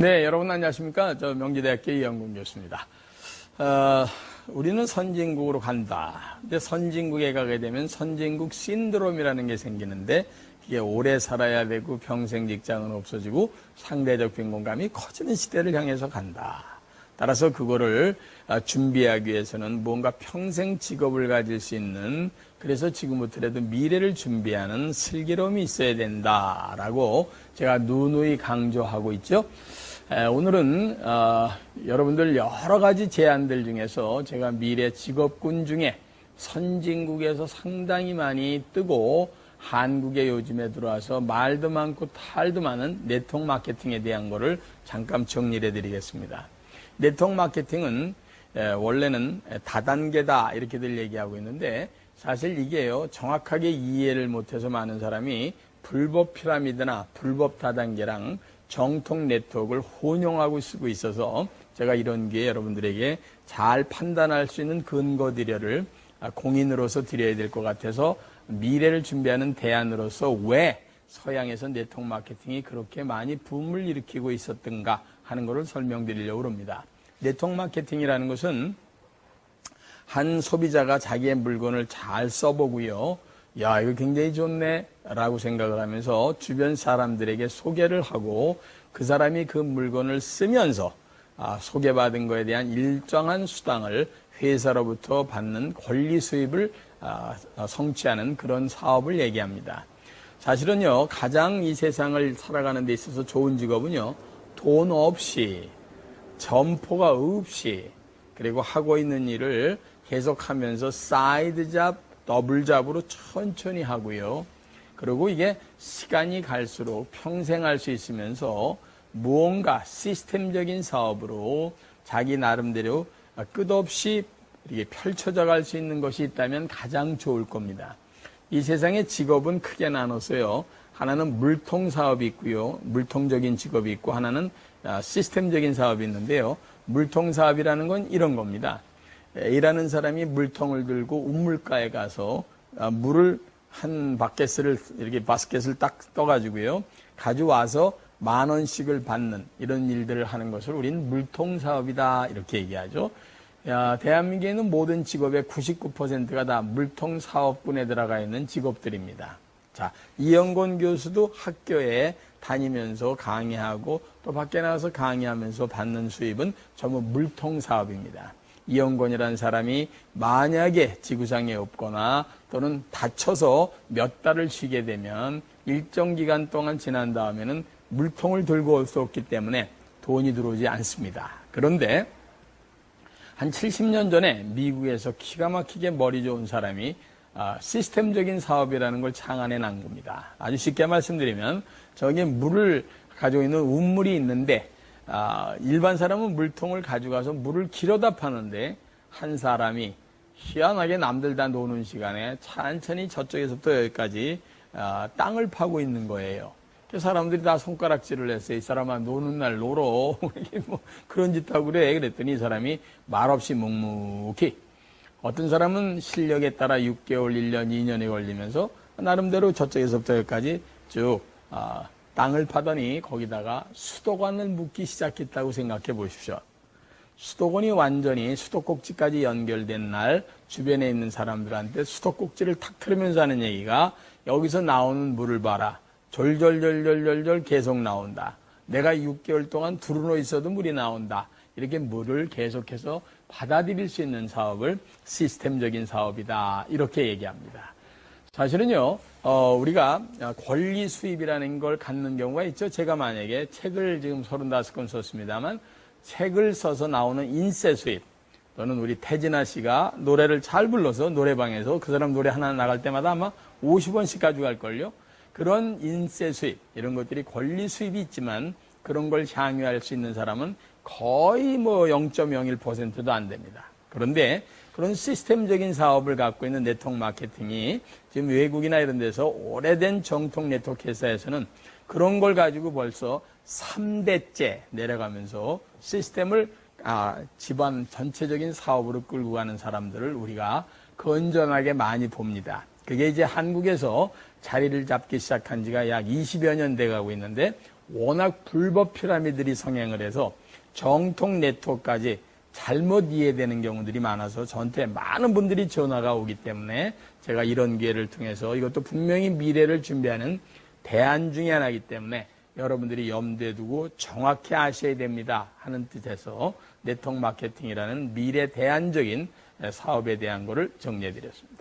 네, 여러분 안녕하십니까? 저 명지대학교 이영gun 교수입니다. 어, 우리는 선진국으로 간다. 근데 선진국에 가게 되면 선진국 신드롬이라는 게 생기는데 이게 오래 살아야 되고 평생 직장은 없어지고 상대적 빈곤감이 커지는 시대를 향해서 간다. 따라서 그거를 아, 준비하기 위해서는 뭔가 평생 직업을 가질 수 있는 그래서 지금부터라도 미래를 준비하는 슬기로움이 있어야 된다라고 제가 누누이 강조하고 있죠. 에, 오늘은 어, 여러분들 여러 가지 제안들 중에서 제가 미래 직업군 중에 선진국에서 상당히 많이 뜨고 한국에 요즘에 들어와서 말도 많고 탈도 많은 네트워크 마케팅에 대한 거를 잠깐 정리해 드리겠습니다. 네트워크 마케팅은 에, 원래는 다단계다 이렇게들 얘기하고 있는데 사실 이게요 정확하게 이해를 못해서 많은 사람이 불법 피라미드나 불법 다단계랑 정통 네트워크를 혼용하고 쓰고 있어서 제가 이런 게 여러분들에게 잘 판단할 수 있는 근거들을 공인으로서 드려야 될 것 같아서 미래를 준비하는 대안으로서 왜 서양에서 네트워크 마케팅이 그렇게 많이 붐을 일으키고 있었던가 하는 것을 설명드리려고 합니다. 네트워크 마케팅이라는 것은 한 소비자가 자기의 물건을 잘 써보고요. 야, 이거 굉장히 좋네. 라고 생각을 하면서 주변 사람들에게 소개를 하고 그 사람이 그 물건을 쓰면서 아, 소개받은 거에 대한 일정한 수당을 회사로부터 받는 권리 수입을 아, 성취하는 그런 사업을 얘기합니다. 사실은요, 가장 이 세상을 살아가는 데 있어서 좋은 직업은요, 돈 없이, 점포가 없이, 그리고 하고 있는 일을 계속하면서 사이드 잡, 더블 잡으로 천천히 하고요. 그리고 이게 시간이 갈수록 평생 할 수 있으면서 무언가 시스템적인 사업으로 자기 나름대로 끝없이 이렇게 펼쳐져 갈 수 있는 것이 있다면 가장 좋을 겁니다. 이 세상의 직업은 크게 나눠서요. 하나는 물통 사업이 있고요. 물통적인 직업이 있고 하나는 시스템적인 사업이 있는데요. 물통 사업이라는 건 이런 겁니다. A라는 사람이 물통을 들고 우물가에 가서 물을 한 바켓을 이렇게 바스켓을 딱 떠가지고요 가져와서 만 원씩을 받는 이런 일들을 하는 것을 우리는 물통 사업이다 이렇게 얘기하죠. 야, 대한민국에 있는 모든 직업의 99%가 다 물통 사업군에 들어가 있는 직업들입니다. 자, 이영곤 교수도 학교에 다니면서 강의하고 또 밖에 나가서 강의하면서 받는 수입은 전부 물통 사업입니다. 이영권이라는 사람이 만약에 지구상에 없거나 또는 다쳐서 몇 달을 쉬게 되면 일정 기간 동안 지난 다음에는 물통을 들고 올 수 없기 때문에 돈이 들어오지 않습니다. 그런데 한 70년 전에 미국에서 기가 막히게 머리 좋은 사람이 아, 시스템적인 사업이라는 걸 창안해 난 겁니다. 아주 쉽게 말씀드리면 저기 물을 가지고 있는 운물이 있는데 아, 일반 사람은 물통을 가져가서 물을 길어다 파는데 한 사람이 희한하게 남들 다 노는 시간에 천천히 저쪽에서부터 여기까지 아, 땅을 파고 있는 거예요. 그 사람들이 다 손가락질을 했어요. 이 사람아 노는 날 놀어. 뭐 그런 짓 하고 그래. 그랬더니 이 사람이 말없이 묵묵히 어떤 사람은 실력에 따라 6개월, 1년, 2년이 걸리면서 나름대로 저쪽에서부터 여기까지 쭉 아, 땅을 파더니 거기다가 수도관을 묻기 시작했다고 생각해 보십시오. 수도관이 완전히 수도꼭지까지 연결된 날 주변에 있는 사람들한테 수도꼭지를 탁 틀으면서 하는 얘기가 여기서 나오는 물을 봐라. 졸졸졸졸졸졸 계속 나온다. 내가 6개월 동안 두루누 있어도 물이 나온다. 이렇게 물을 계속해서 받아들일 수 있는 사업을 시스템적인 사업이다. 이렇게 얘기합니다. 사실은요, 어, 우리가 권리 수입이라는 걸 갖는 경우가 있죠. 제가 만약에 책을 지금 35권 썼습니다만 책을 써서 나오는 인쇄 수입 또는 우리 태진아 씨가 노래를 잘 불러서 노래방에서 그 사람 노래 하나 나갈 때마다 아마 50원씩 가져갈걸요. 그런 인쇄 수입, 이런 것들이 권리 수입이 있지만 그런 걸 향유할 수 있는 사람은 거의 뭐 0.01%도 안 됩니다. 그런데 그런 시스템적인 사업을 갖고 있는 네트워크 마케팅이 지금 외국이나 이런 데서 오래된 정통 네트워크 회사에서는 그런 걸 가지고 벌써 3대째 내려가면서 시스템을 아, 집안 전체적인 사업으로 끌고 가는 사람들을 우리가 건전하게 많이 봅니다. 그게 이제 한국에서 자리를 잡기 시작한 지가 약 20여 년 돼 가고 있는데 워낙 불법 피라미드들이 성행을 해서 정통 네트워크까지 잘못 이해되는 경우들이 많아서 저한테 많은 분들이 전화가 오기 때문에 제가 이런 기회를 통해서 이것도 분명히 미래를 준비하는 대안 중의 하나이기 때문에 여러분들이 염두에 두고 정확히 아셔야 됩니다 하는 뜻에서 네트워크 마케팅이라는 미래 대안적인 사업에 대한 것을 정리해 드렸습니다.